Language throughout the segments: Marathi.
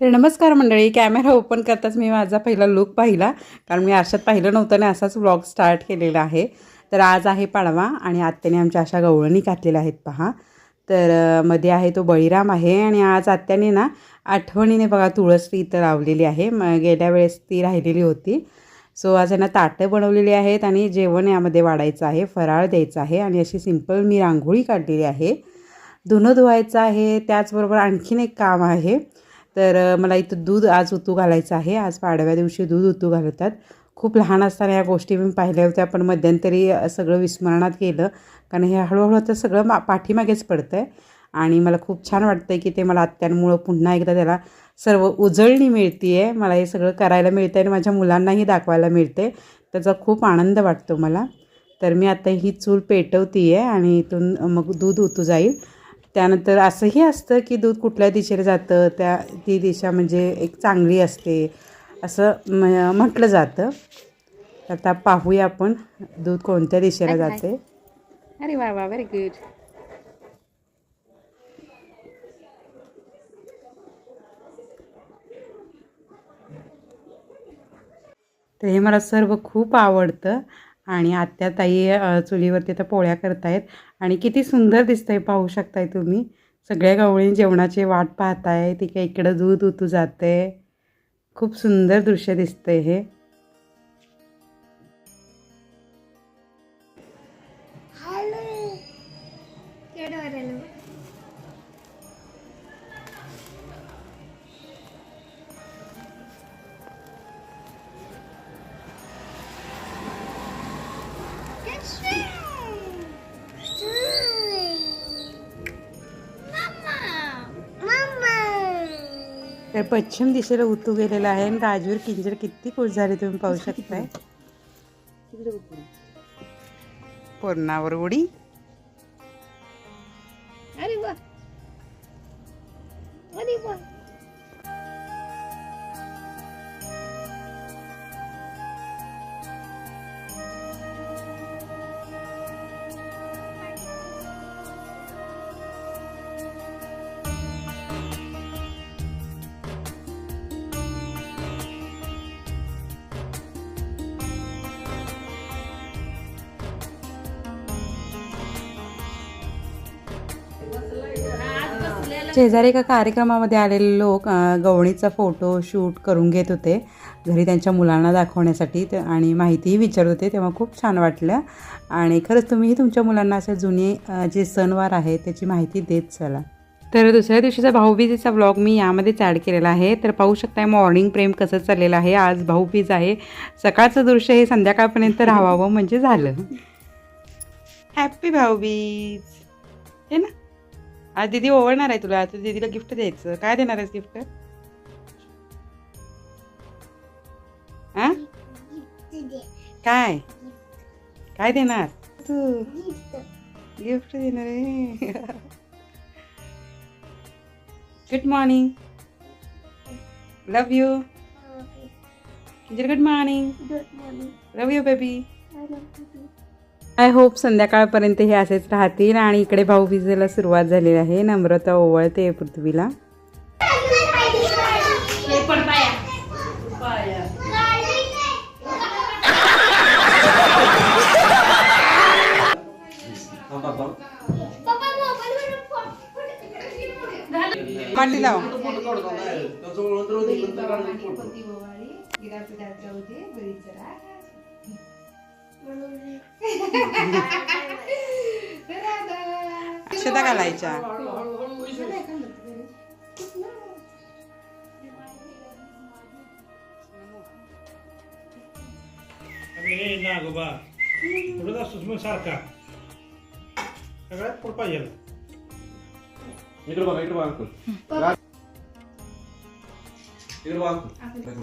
तर नमस्कार मंडळी कॅमेरा ओपन करताच मी माझा पहिला लुक पाहिला. कारण मी आरशात पाहिलं नव्हतं आणि असाच व्लॉग स्टार्ट केलेला आहे. तर आज आहे पाडवा आणि आत्याने आमच्या अशा गवळणी घातलेल्या आहेत पहा. तर मध्ये आहे तो बळीराम आहे आणि आज आत्याने ना आठवणीने बघा तुळस ती इथं लावलेली आहे. म गेल्या वेळेस ती राहिलेली होती. सो आज यांना ताटं बनवलेली आहेत आणि जेवण यामध्ये वाढायचं आहे फराळ द्यायचा आहे आणि अशी सिंपल मी रांगोळी काढलेली आहे. धुणं धुवायचं आहे त्याचबरोबर आणखीन एक काम आहे. तर मला इथं दूध आज उतू घालायचं आहे. आज पाडव्या दिवशी दूध उतू घालतात. खूप लहान असताना या गोष्टी मी पाहिल्या होत्या पण मध्यंतरी सगळं विस्मरणात गेलं. कारण हे हळूहळू आता सगळं मा पाठीमागेच पडतं आहे आणि मला खूप छान वाटतं आहे की ते मला आत्यांमुळं पुन्हा एकदा त्याला सर्व उजळणी मिळते आहे मला हे सगळं करायला मिळतं आहे आणि माझ्या मुलांनाही दाखवायला मिळते त्याचा खूप आनंद वाटतो मला. तर मी आता ही चूल पेटवती आहे आणि इथून मग दूध उतू जाईल. त्यानंतर असंही असतं की दूध कुठल्या दिशेला जातं त्या ती दिशा म्हणजे एक चांगली असते असं म म्हटलं जातं. आता पाहूया आपण दूध कोणत्या दिशेला जाते. अरे वा वा व्हेरी गुड तर हे मला सर्व खूप आवडतं. आणि आत्या ताई चुलीवरती तर पोळ्या करतायत. आणि किती सुंदर दिसतंय पाहू शकताय तुम्ही. सगळ्या गवळी जेवणाची वाट पाहताय. तिकडे इकडं दूध उतू जाते खूप सुंदर दृश्य दिसतंय हे. तर पश्चिम दिशेला उतू गेलेला आहे आणि राजवीर किंजर किती खुश झाले तुम्ही पाहू शकताय? पूर्णावर उडी. अरे वा. अरे वा. शेजारी एका कार्यक्रमामध्ये आलेले लोक अं, गवळणीचा फोटो शूट करून घेत होते. घरी त्यांच्या मुलांना दाखवण्यासाठी ते- आणि माहितीही विचारत होते. तेव्हा खूप छान वाटलं. आणि खरंच तुम्हीही तुमच्या मुलांना असे जुने जे सणवार आहेत त्याची माहिती देत चला. तर दुसऱ्या दिवशीचा भाऊबीजेचा ब्लॉग मी यामध्येच ॲड केलेला आहे. तर पाहू शकताय मॉर्निंग प्रेम कसं चाललेलं आहे. आज भाऊबीज आहे. सकाळचं दृश्य हे संध्याकाळपर्यंत राहावं म्हणजे झालं. हॅपी भाऊबीज. हे ना? आज दीदी ओवळणार आहे तुला आता दीदीला गिफ्ट द्यायचं. काय देणार आहेस गिफ्ट हा काय? काय देणार? तू? गिफ्ट देणार आहे. Good morning love you good morning love you baby I hope संध्याकाळपर्यंत हे असेच राहतील आणि इकडे भाऊबीजेला सुरुवात झालेली आहे नम्रता ओवळते पृथ्वीला. लाव. अक्षता घालायच्या. अरे नागोबा कुठं असतोस मग सारखा? सगळ्यात पुढं पाहिजे इकडे बघा इकडे बघा अंकुल. इकडे बघा अंकुल.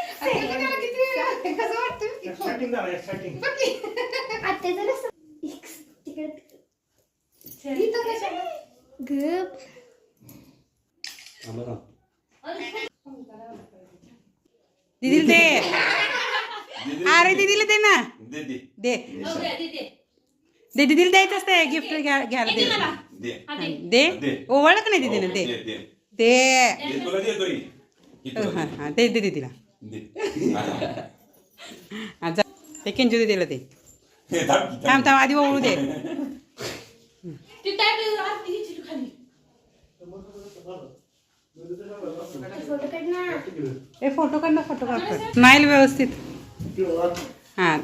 एक्साइटिंग झालं एक्साइटिंग गप थांबा थांब. दिदीला दे अरे दिदीला दे ना दे दे दे दे दिदीला द्यायचं असतं गिफ्ट घ्यायला दे दे दे. का नाही दिदीनं हो, दे दे दे तुला देतो ही. ही तुला हा दे. हा दे दे दिदीला दे हा. जा. ते किंजू दिदीला दे हे थांब थांब थांब आधी ओवळू दे. ए फोटो काढ ना फोटो काढ. स्माईल व्यवस्थित. हां?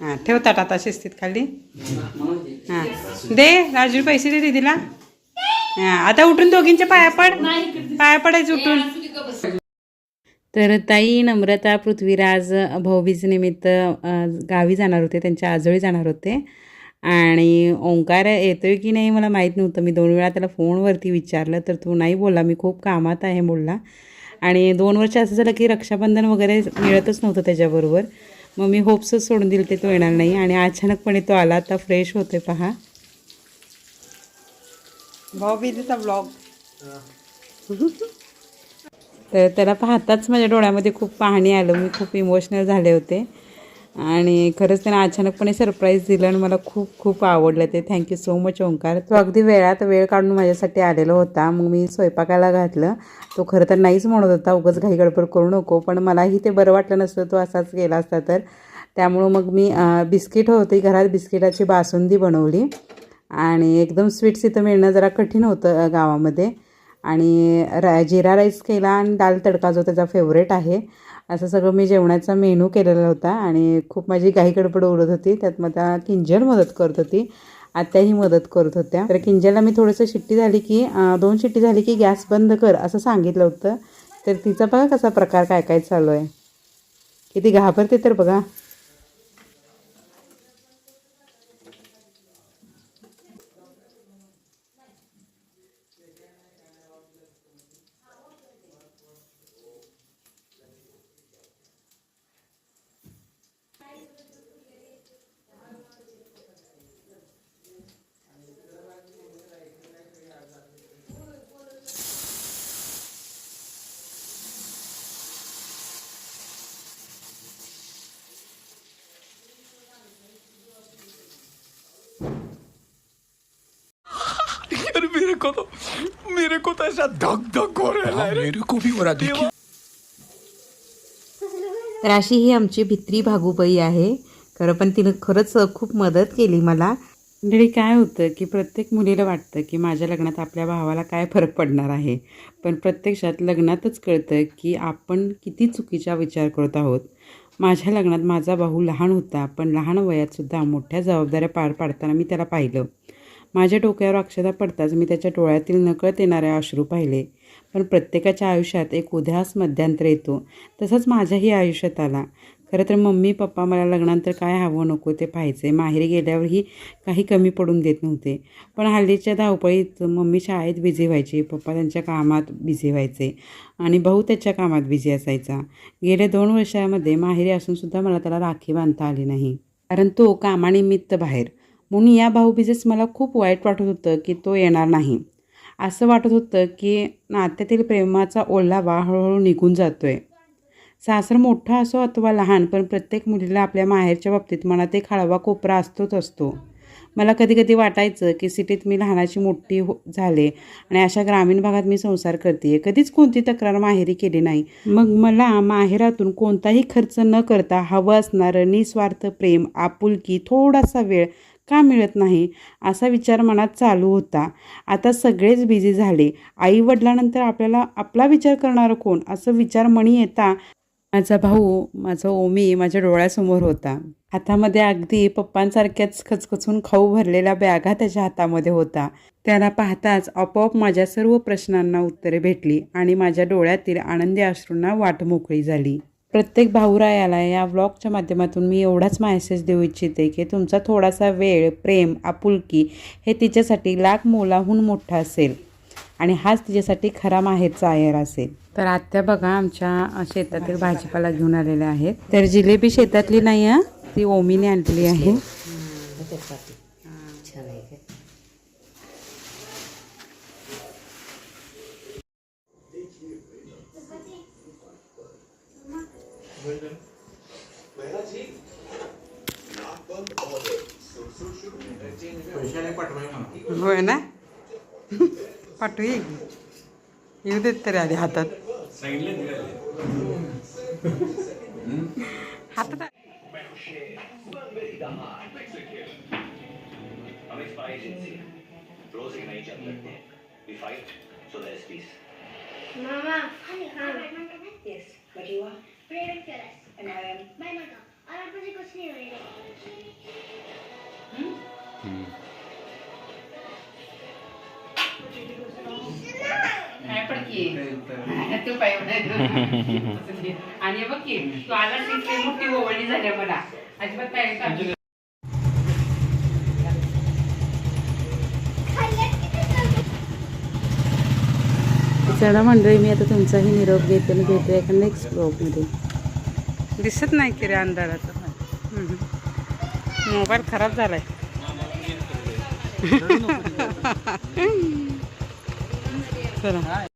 हां ठेव ताटात शिस्तीत खाली. हां. दे राजू पैसे दे दीदीला. हां आता उठून दोघींच्या पाया पड. पाया पडायचं उठून. तर ताई नम्रता पृथ्वीराज भाऊबीज निमित्त गावी जाणार होते त्यांच्या आजोळी जाणार होते. आणि ओंकार येतोय की नाही मला माहीत नव्हतं. मी दोन वेळा त्याला फोनवरती विचारलं तर तो नाही बोलला. मी खूप कामात आहे बोलला. आणि दोन वर्ष असं झालं की रक्षाबंधन वगैरे मिळतच नव्हतं त्याच्याबरोबर. मग मी होप्सच सोडून दिले ते तो येणार नाही. आणि अचानकपणे तो आला. आता फ्रेश होते पहा. भाऊबीजेचा ब्लॉग तर त्याला पाहताच माझ्या डोळ्यामध्ये खूप पाहणी आलं. मी खूप इमोशनल झाले होते. आणि खरंच त्यानं अचानकपणे सरप्राईज दिलं आणि मला खूप खूप आवडलं ते. Thank you so much Omkar. तो अगदी वेळात वेळ काढून माझ्यासाठी आलेला होता. मग मी स्वयंपाकाला घातलं. तो खरं तर नाहीच म्हणत होता उगाच घाई गडबड करू नको. पण मलाही ते बरं वाटलं नसतं. तो असाच गेला असता तर. त्यामुळं मग मी बिस्किट होती. घरात बिस्किटाची बासुंदी बनवली. आणि एकदम स्वीट्स इथं मिळणं जरा कठीण होतं गावामध्ये. आणि रा जिरा राईस केला आणि दाल तडका जो त्याचा फेवरेट आहे असं सगळं मी जेवणाचा मेनू केलेला होता. आणि खूप माझी काही गडबड उडत होती त्यात मग त्या किंजल मदत करत होती आत्याही मदत करत होत्या. तर किंजलला मी थोडंसं शिट्टी झाली की दोन शिट्टी झाली की गॅस बंद कर असं सांगितलं होतं. तर तिचा बघा कसा प्रकार काय काय चालू आहे. किती घाबरते तर बघा यार मेरे को तो मेरे को तो ऐसा धक धक हो रहा है। मेरे को भी हो रहा देखिए। तर अशी ही आमची भित्री भागूबाई आहे. खरं पण तिनं खरंच खूप मदत केली मला. मंडळी काय होतं की प्रत्येक मुलीला वाटतं की माझ्या लग्नात आपल्या भावाला काय फरक पडणार आहे. पण प्रत्यक्षात लग्नातच कळतं की आपण किती चुकीचा विचार करत आहोत. माझ्या लग्नात माझा भाऊ लहान होता पण लहान वयातसुद्धा मोठ्या जबाबदाऱ्या पार पाडताना मी त्याला पाहिलं. माझ्या डोक्यावर अक्षता पडताच मी त्याच्या डोळ्यातील नकळत येणारे अश्रू पाहिले. पण प्रत्येकाच्या आयुष्यात एक उद्यास मध्यांतर येतो. तसंच माझ्याही आयुष्यात आला. खरं तर मम्मी पप्पा मला लग्नानंतर काय हवं नको ते पाहायचे. माहेरी गेल्यावरही काही कमी पडून देत नव्हते. पण हल्लीच्या धावपळीत मम्मी शाळेत बिझी व्हायची. पप्पा त्यांच्या कामात बिझी व्हायचे. आणि भाऊ त्याच्या कामात बिझी असायचा. गेल्या दोन वर्षामध्ये माहेरी असूनसुद्धा मला त्याला राखी बांधता आली नाही. कारण तो कामानिमित्त बाहेर म्हणून या भाऊबीजेस मला खूप वाईट वाटत होतं की तो येणार नाही. असं वाटत होतं की नात्यातील प्रेमाचा ओलावा हळूहळू निघून जातो आहे सासर मोठा असो अथवा लहान पण प्रत्येक मुलीला आपल्या माहेरच्या बाबतीत मनात एक हळवा कोपरा असतोच असतो. मला कधी कधी वाटायचं की सिटीत मी लहानाची मोठी हो झाले आणि अशा ग्रामीण भागात मी संसार करते कधीच कोणती तक्रार माहेरी केली नाही. मग मला माहेरातून कोणताही खर्च न करता हवं असणारं निस्वार्थ प्रेम आपुलकी थोडासा वेळ का मिळत नाही असा विचार मनात चालू होता. आता सगळेच बिझी झाले. आई वडिलानंतर आपल्याला आपला विचार करणारं कोण? असं विचार मणी येता माझा भाऊ माझा ओमी माझ्या डोळ्यासमोर होता. हातामध्ये अगदी पप्पांसारख्याच खचखचून खाऊ भरलेला बॅगा त्याच्या हातामध्ये होता. त्याला पाहताच आपोआप माझ्या सर्व प्रश्नांना उत्तरे भेटली आणि माझ्या डोळ्यातील आनंदी अश्रूंना वाट मोकळी झाली. प्रत्येक भाऊरायाला या व्लॉगच्या माध्यमातून मी एवढाच मॅसेज देऊ इच्छिते की तुमचा थोडासा वेळ प्रेम आपुलकी हे तिच्यासाठी लाख मोलाहून मोठा असेल. आणि हाच तिच्यासाठी खरा माहेरचा आयर असेल. तर आत्या बघा आमच्या शेतातील भाजीपाला घेऊन आलेल्या आहेत. तर जिलेबी शेतातली नाही आहे ती ओमीने आणलेली आहे. होय ना? पाठवी. येऊ देत तरी आधी हातात. हातात एक स्पाई की. तू पाय आणि बघ की तू आला तिथे मोठी झाल्या मला. अजिबात काय चला मंडळी मी आता तुमचाही निरोप घेते आणि भेटूया एका नेक्स्ट ब्लॉगमध्ये दिसत नाही की रे अंधारात मोबाईल खराब झालाय. चला.